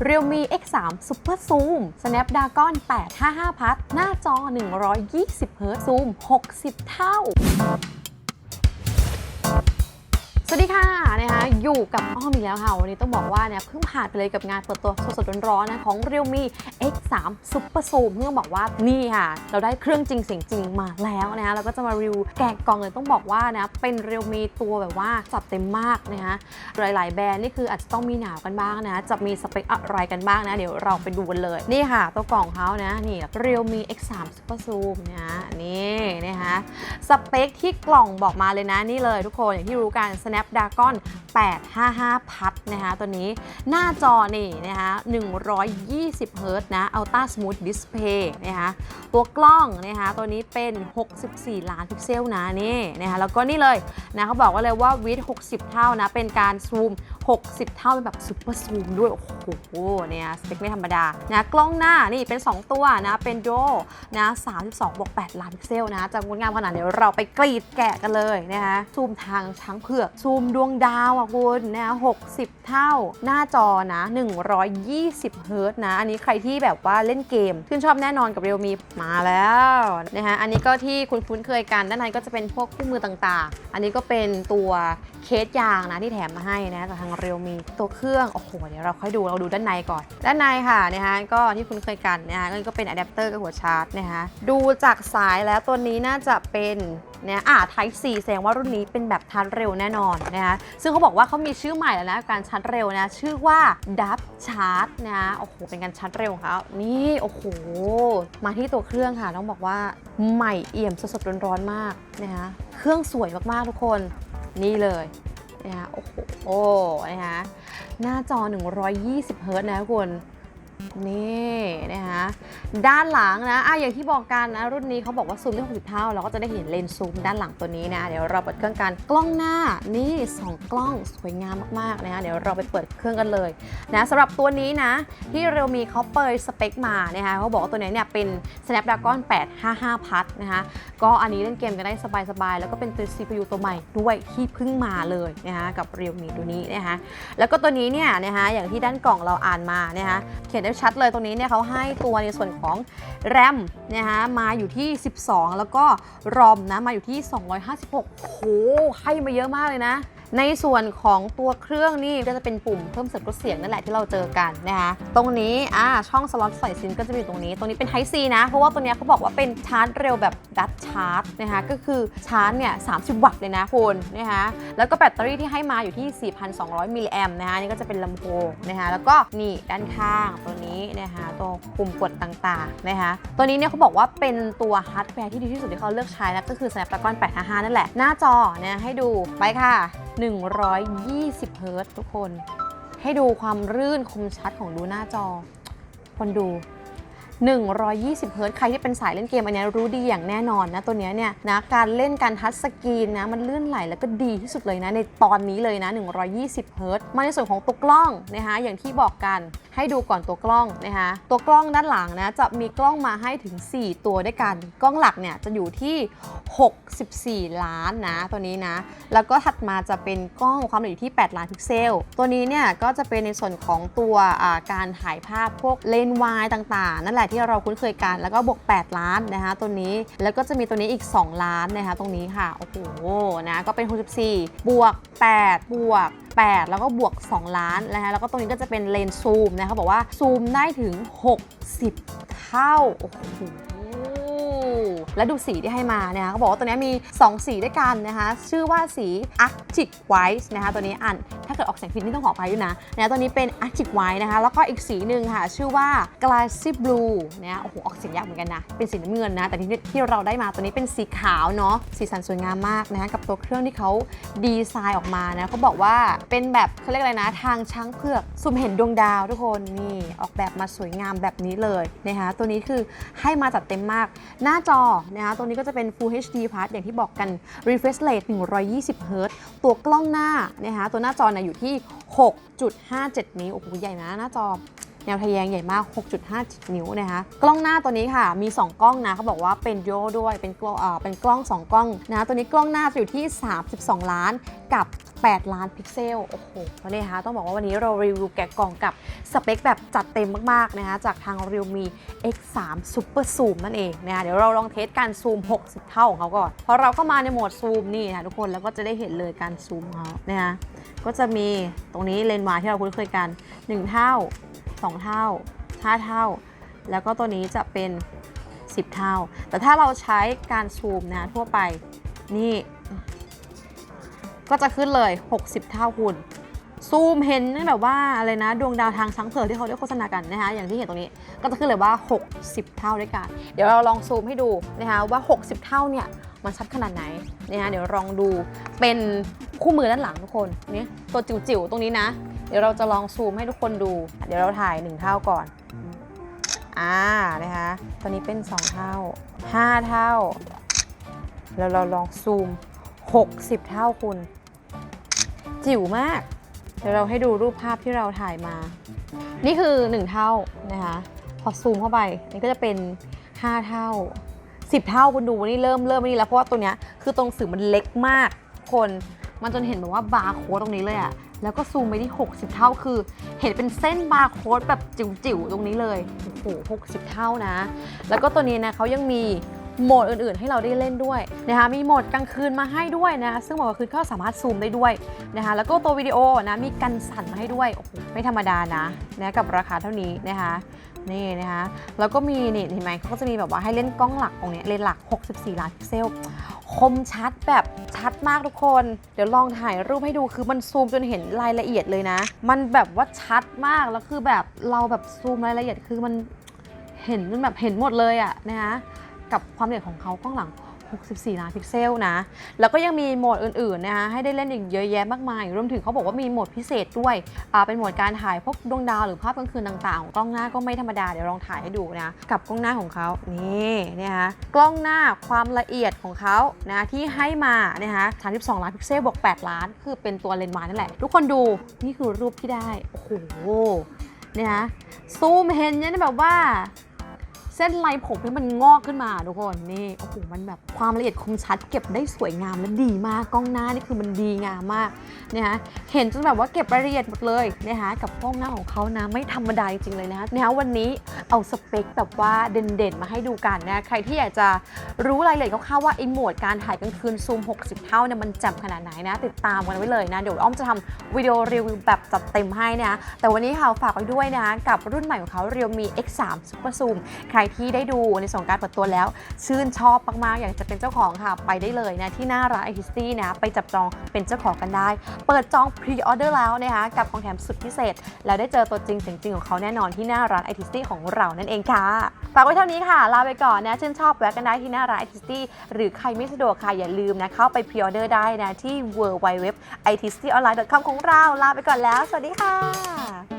Realme X3 Super Zoom Snapdragon 855 Plus หน้าจอ 120 Hz ซูม 60 เท่า สวัสดีค่ะนะคะอยู่กับอ้อมอีกแล้วค่ะ วันนี้ต้องบอกว่าเนี่ยเพิ่งผ่านไปเลยกับงานเปิดตัวสดๆร้อนๆนะของ Realme X3 Super Zoom เพื่อบอกว่านี่ค่ะ เราได้เครื่องจริงเสียงจริงมาแล้วนะคะเราก็จะมารีวิวแกะกล่องเลยต้องบอกว่านะเป็น Realme ตัวแบบว่าจัดเต็มมากนะคะหลายๆ แบรนด์นี่คืออาจจะต้องมีหนาวกันบ้างนะ จะมีสเปคอะไรกันบ้างนะ เดี๋ยวเราไปดูกันเลย นี่ค่ะ ตัวกล่องเขานะนี่ Realme X3 Super Zoom นะนี่นะคะสเปคที่กล่องบอกมาเลยนะนี่เลยทุกคนอย่างที่รู้กัน Snapdragon 855พัดนะคะตัวนี้หน้าจอนี่นะคะ120 Hz นะ Ultra Smooth Display นะคะตัวกล้องนะคะตัวนี้เป็น 64 ล้านพิกเซลนะนี่นะคะแล้วก็นี่เลยนะเขาบอกว่าเลยว่าวิด60 เท่านะ เป็นการซูม 60 เท่าเป็นแบบซุปเปอร์ซูมด้วย โอ้โหเนี่ยสเปคไม่ธรรมดานะกล้องหน้านี่เป็น 2 ตัวนะ เป็นโดนะ32บวก8ล้านพิกเซลนะจะงดงามขนาดเดี๋ยวเราไปกรีดแกะกันเลยนะคะซูมทางช้างเผือกซูมดวงดาวอะคุณนะ60 เท่าหน้าจอนะ120เฮิร์ต์นะ อันนี้ใครที่แบบว่าเล่นเกมชื่นชอบแน่นอนกับเรียวมีมาแล้วนะคะอันนี้ก็ที่คุณคุ้นเคยกันด้านในก็จะเป็นพวกคู่มือต่างๆ อันนี้ก็เป็นตัวเคสยางนะที่แถมมาให้นะจากทางเรียวมีตัวเครื่องโอ้โหเดี๋ยวเราค่อยดูเราดูด้านในก่อน ด้านในค่ะนะคะก็ที่คุณเคยกันนะคะก็เป็นอะแดปเตอร์กับหัวชาร์จนะคะดูจากสายแล้วตัวนี้น่าจะเป็น นี่ยอ่า Type C แสดงว่ารุ่นนี้เป็นแบบชาร์จเร็วแน่นอนนะคะซึ่งเขาบอกว่าเขามีชื่อใหม่แล้วนะการชาร์จเร็วนะ ชื่อว่าดับชาร์จนะโอ้โหเป็นการชาร์จเร็วของเขานี่โอ้โหมาที่ตัวเครื่องค่ะต้องบอกว่าใหม่เอี่ยมสดๆร้อนๆมากนะคะเครื่องสวยมากๆทุกคนนี่เลยนะคะโอ้โหนะคะหน้าจอ 120 เฮิร์ตนะทุกคน นี่นะคะด้านหลังนะอะอย่างที่บอกกันนะ รุ่นนี้เขาบอกว่าซูมได้ 60 เท่า เราก็จะได้เห็นเลนส์ซูมด้านหลังตัวนี้นะ เดี๋ยวเราเปิดเครื่องกันกล้องหน้านี่ 2 กล้องสวยงามมากๆนะคะเดี๋ยวเราไปเปิดเครื่องกันเลยนะสำหรับตัวนี้นะ ที่เร l มีเขาเปิดสเปคมานะคะเขาบอกว่าตัวนี้เนี่ยเป็น Snapdragon 855พัดนะคะก็อันนี้เล่นเกมกันได้สบายๆ แล้วก็เป็นตัว CPU ตัวใหม่ด้วยที่เพิ่งมาเลยนะคะกับเร l มีตัวนี้นะคะแล้วก็ตัวนี้เนี่ยนะคะอย่างที่ด้านกล่องเราอ่านมานะคะเขียนได้ชัดเลยตรงนี้เนี่ยเขาให้ตัวในส่วนของแรมนะคะมาอยู่ที่ 12 แล้วก็ ROM นะมาอยู่ที่ 256โอ้โหให้มาเยอะมากเลยนะ ในส่วนของตัวเครื่องนี่ก็จะเป็นปุ่มเพิ่มเสียงลดเสียงนั่นแหละที่เราเจอกันนะคะตรงนี้อ่าช่องสล็อตใส่ซิมก็จะมีตรงนี้ ตรงนี้เป็น Type C นะ เพราะว่าตัวเนี้ยเขาบอกว่าเป็นชาร์จเร็วแบบดัตชาร์จนะคะก็คือชาร์จเนี่ย30 วัตต์เลยนะคุณนะคะแล้วก็แบตเตอรี่ที่ให้มาอยู่ที่ 4,200 มิลลิแอมนะคะนี่ก็จะเป็นลำโพงนะคะแล้วก็นี่ด้านข้างตัวนี้นะคะตัวปุ่มกดต่างๆนะคะตัวนี้เนี่ยเขาบอกว่าเป็นตัวฮาร์ดแวร์ที่ดีที่สุดที่เขาเลือกใช้นะก็คือ Snapdragon 855 นั่นแหละ หน้าจอเนี่ยให้ดูไปค่ะ 120เฮิรตซ์ทุกคน ให้ดูความรื่นคมชัดของดูหน้าจอ คนดู 120 เฮิร์ตใครที่เป็นสายเล่นเกมอันนี้รู้ดีอย่างแน่นอนนะตัวนี้เนี่ยนะการเล่นการทัชสกรีนนะมันลื่นไหลแล้วก็ดีที่สุดเลยนะในตอนนี้เลยนะ 120 เฮิร์ตมาในส่วนของตัวกล้องนะคะอย่างที่บอกกันให้ดูก่อนตัวกล้องนะคะตัวกล้องด้านหลังนะจะมีกล้องมาให้ถึง 4 ตัวด้วยกัน กล้องหลักเนี่ยจะอยู่ที่ 64 ล้านนะตัวนี้นะ แล้วก็ถัดมาจะเป็นกล้องความละเอียดที่ 8 ล้านพิกเซล ตัวนี้เนี่ยก็จะเป็นในส่วนของตัวการถ่ายภาพพวกเลนส์วายต่างๆ นั่นแหละที่เราคุ้นเคยกัน แล้วก็บวก 8 ล้านนะคะตัวนี้แล้วก็จะมีตัวนี้อีก 2 ล้านนะคะตรงนี้ค่ะโอ้โหนะก็เป็น 64 บวก 8 บวก 8 แล้วก็บวก 2 ล้านนะคะแล้วก็ตรงนี้ก็จะเป็นเลนส์ซูมนะคะบอกว่าซูมได้ถึง 60 เท่าโอ้โห แล้วดูสีที่ให้มานะคะเขาบอกว่าตัวนี้มี 2 สีด้วยกันนะคะ ชื่อว่าสี Arctic White นะคะตัวนี้อ่านถ้าเกิดออกเสียงผิดนี่ต้องขออภัยด้วยนะนะตัวนี้เป็น Arctic White นะคะ แล้วก็อีกสีหนึ่งค่ะ ชื่อว่า Glassy Blue นะโอ้โหออกเสียงยากเหมือนกันนะ เป็นสีน้ำเงินนะ แต่ที่ที่เราได้มาตัวนี้เป็นสีขาวเนาะสีสันสวยงามมากนะคะกับตัวเครื่องที่เขาดีไซน์ออกมานะเขาบอกว่าเป็นแบบเขาเรียกอะไรนะ ทางช้างเผือกซุ่มเห็นดวงดาวทุกคนนี่ออกแบบมาสวยงามแบบนี้เลยนะคะตัวนี้คือให้มาจัดเต็มมาก หน้าจอนะคะตัวนี้ก็จะเป็น Full HD Plus อย่างที่บอกกัน refresh rate 120 Hz ตัวกล้องหน้านะคะตัวหน้าจอเนี่ยอยู่ที่ 6.57 นิ้วโอ้โหใหญ่นะหน้าจอ แนวทะแยงใหญ่มาก 6.5 นิ้วนะคะกล้องหน้าตัวนี้ค่ะมี 2 กล้องนะเขาบอกว่าเป็นโยด้วยเป็นกล้องเอ่อเป็นกล้อง 2 กล้องนะตัวนี้กล้องหน้าจะอยู่ที่ 32 ล้านกับ 8 ล้านพิกเซล โอ้โหแล้วเนี่ยนะคะต้องบอกว่าวันนี้เรารีวิวแกะกล่องกับสเปคแบบจัดเต็มมาก ๆ นะคะ จากทาง Realme X3 Super Zoom นั่นเองนะคะเดี๋ยวเราลองเทสการซูม 60 เท่าของเขาก่อน เพอเราเข้ามาในโหมดซูมนี่นะทุกคน แล้วก็จะได้เห็นเลยการซูมเขานะคะก็จะมีตรงนี้เลนส์วายที่เราคุ้นเคยกัน 1 เท่า 2 เท่า 5 เท่า แล้วก็ตัวนี้จะเป็น 10 เท่า แต่ถ้าเราใช้การซูมนะทั่วไปนี่ ก็จะขึ้นเลย 60 เท่าคุณซูมเห็นแบบว่าอะไรนะดวงดาวทางช้างเผือกที่เขาได้โฆษณากันนะคะอย่างที่เห็นตรงนี้ก็จะขึ้นเลยว่า 60 เท่าด้วยกัน เดี๋ยวเราลองซูมให้ดูนะคะว่า 60 เท่าเนี่ยมันชัดขนาดไหนนะคะเดี๋ยวลองดูเป็นคู่มือด้านหลังทุกคนนี่ตัวจิ๋วๆตรงนี้นะ เดี๋ยวเราจะลองซูมให้ทุกคนดู เดี๋ยวเราถ่าย 1 เท่าก่อน อ่า นะคะ ตอนนี้เป็น 2 เท่า 5 เท่า แล้วเราลองซูม 60 เท่าคุณ จิ๋วมาก เดี๋ยวเราให้ดูรูปภาพที่เราถ่ายมา นี่คือ 1 เท่านะคะ พอซูมเข้าไป นี่ก็จะเป็น 5 เท่า 10 เท่าคุณดูนี่เริ่มเริ่มนี่แล้ว เพราะว่าตัวเนี้ยคือตรงสื่อมันเล็กมากคน มันจนเห็นแบบว่าบาร์โค้ดตรงนี้เลยอะ แล้วก็ซูมไปที่ 60 เท่าคือ เห็นเป็นเส้นบาร์โค้ดแบบจิ๋วๆ ตรงนี้เลยโอ้โห60 เท่านะ แล้วก็ตัวนี้นะเขายังมีโหมดอื่นๆ ให้เราได้เล่นด้วยนะคะมีโหมดกลางคืนมาให้ด้วยนะซึ่งโหมดกลางคืนก็สามารถซูมได้ด้วยนะคะแล้วก็ตัววิดีโอนะมีกันสั่นมาให้ด้วยโอ้โหไม่ธรรมดานะนะกับราคาเท่านี้นะคะ นี่นะคะแล้วก็มีนี่เห็นไหมเขาก็จะมีแบบว่าให้เล่นกล้องหลักตรงนี้เลนส์หลัก 64 ล้านพิกเซล คมชัดแบบชัดมากทุกคน เดี๋ยวลองถ่ายรูปให้ดูคือมันซูมจนเห็นรายละเอียดเลยนะ มันแบบว่าชัดมากแล้วคือแบบเราแบบซูมรายละเอียดคือมันเห็นมันแบบเห็นหมดเลยอะนะคะกับความละเอียดของเขากล้องหลัง 64 ล้านพิกเซลนะ แล้วก็ยังมีโหมดอื่นๆนะคะให้ได้เล่นอีกเยอะแยะมากมาย รวมถึงเขาบอกว่ามีโหมดพิเศษด้วย เป็นโหมดการถ่ายพวกดวงดาวหรือภาพกลางคืนต่างๆ กล้องหน้าก็ไม่ธรรมดา เดี๋ยวลองถ่ายให้ดูนะ กับกล้องหน้าของเขานี่นะคะกล้องหน้าความละเอียดของเขานะที่ให้มานะคะ32 ล้านพิกเซลบวก8 ล้าน คือเป็นตัวเลนส์วายนั่นแหละ ทุกคนดูนี่คือรูปที่ได้ โอ้โหเนะคะซูมเห็นเนี่ยแบบว่า เส้นลายผมที่มันงอกขึ้นมาทุกคนนี่โอ้โหมันแบบความละเอียดคมชัด เก็บได้สวยงามและดีมากกล้องหน้านี่คือมันดีงามมากนะคะเห็นจนแบบว่าเก็บรายละเอียดหมดเลยนะคะกับกล้องหน้าของเขานะไม่ธรรมดาจริงๆเลยนะคะนะคะวันนี้ เอาสเปคแบบว่าเด่นๆ มาให้ดูกันนะ ใครที่อยากจะรู้รายละเอียดคร่าวๆว่าไอ้โหมดการถ่ายกลางคืนซูม 60 เท่าเนี่ยมันแจ่มขนาดไหนนะ ติดตามกันไว้เลยนะ เดี๋ยวอ้อมจะทำวิดีโอรีวิวแบบจัดเต็มให้นะแต่วันนี้ค่ะฝากไว้ด้วยนะ กับรุ่นใหม่ของเขา Realme X3 Super Zoom ใครที่ได้ดูในส่วนการเปิดตัวแล้ว ชื่นชอบมากๆ อยากจะเป็นเจ้าของค่ะ ไปได้เลยนะที่หน้าร้านไอทิสตี้นะไปจับจองเป็นเจ้าของกันได้ เปิดจองพรีออเดอร์แล้วนะคะกับของแถมสุดพิเศษ แล้วได้เจอตัวจริงเสียงจริงของเขาแน่นอนที่หน้าร้านไอทิสตี้ของเรานั่นเองค่ะ ฝากไว้เท่านี้ค่ะ ลาไปก่อนนะชื่นชอบแวะกันได้ที่หน้าร้านไอทิสตี้หรือใครไม่สะดวกค่ะอย่าลืมนะเข้าไปพรีออเดอร์ได้นะที่ w w w i t i s t y o n l i n e c o m ของเรา ลาไปก่อนแล้ว สวัสดีค่ะ